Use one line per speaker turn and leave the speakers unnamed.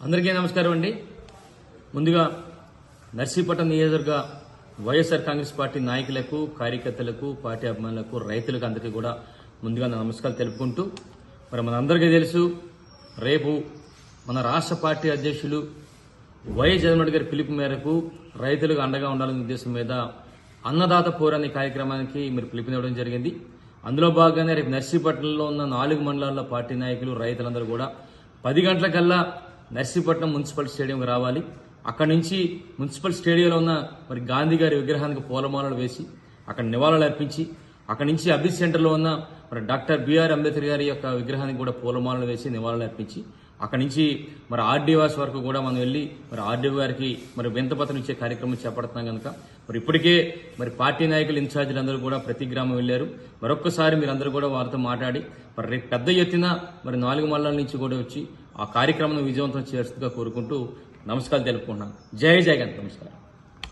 అందరికీ నమస్కారం అండి. ముందుగా నర్సీపట్నం నియోజకవర్గ వైఎస్ఆర్ కాంగ్రెస్ పార్టీ నాయకులకు కార్యకర్తలకు పార్టీ అభిమానులకు రైతులకు అందరికీ కూడా ముందుగా నా నమస్కారాలు తెలుపుకుంటూ మరి మనందరికీ తెలుసు రేపు మన రాష్ట్ర పార్టీ అధ్యక్షులు వైఎస్ జగన్మోహన్ గారి పిలుపు మేరకు రైతులకు అండగా ఉండాలనే ఉద్దేశం మీద అన్నదాత పోరాని కార్యక్రమానికి మీరు పిలుపునివ్వడం జరిగింది. అందులో భాగంగానే రేపు నర్సీపట్నంలో ఉన్న నాలుగు మండలాల్లో పార్టీ నాయకులు రైతులందరూ కూడా పది గంటలకల్లా నర్సీపట్నం మున్సిపల్ స్టేడియంకి రావాలి. అక్కడి నుంచి మున్సిపల్ స్టేడియంలో ఉన్న మరి గాంధీ గారి విగ్రహానికి పూలమాలలు వేసి అక్కడ నివాళులు అర్పించి అక్కడి నుంచి అభిత్ సెంటర్లో ఉన్న మరి డాక్టర్ బిఆర్ అంబేద్కర్ గారి యొక్క విగ్రహానికి కూడా పూలమాలలు వేసి నివాళులు అర్పించి అక్కడి నుంచి మరి ఆర్డీవాస్ వరకు కూడా మనం వెళ్ళి మరి ఆర్డీఓ గారికి మరి వింతపత్రం ఇచ్చే కార్యక్రమం చేపడుతున్నాం కనుక మరి ఇప్పటికే మరి పార్టీ నాయకులు ఇన్ఛార్జీలు అందరూ కూడా ప్రతి గ్రామం వెళ్ళారు. మరొక్కసారి మీరందరూ కూడా వారితో మాట్లాడి మరి రేపు పెద్ద ఎత్తున మరి నాలుగు మల్లల నుంచి కూడా వచ్చి ఆ కార్యక్రమం విజయవంతం చేస్తుందిగా కోరుకుంటూ నమస్కారాలు తెలుపుకుంటున్నాను. జై జగన్. నమస్కారం.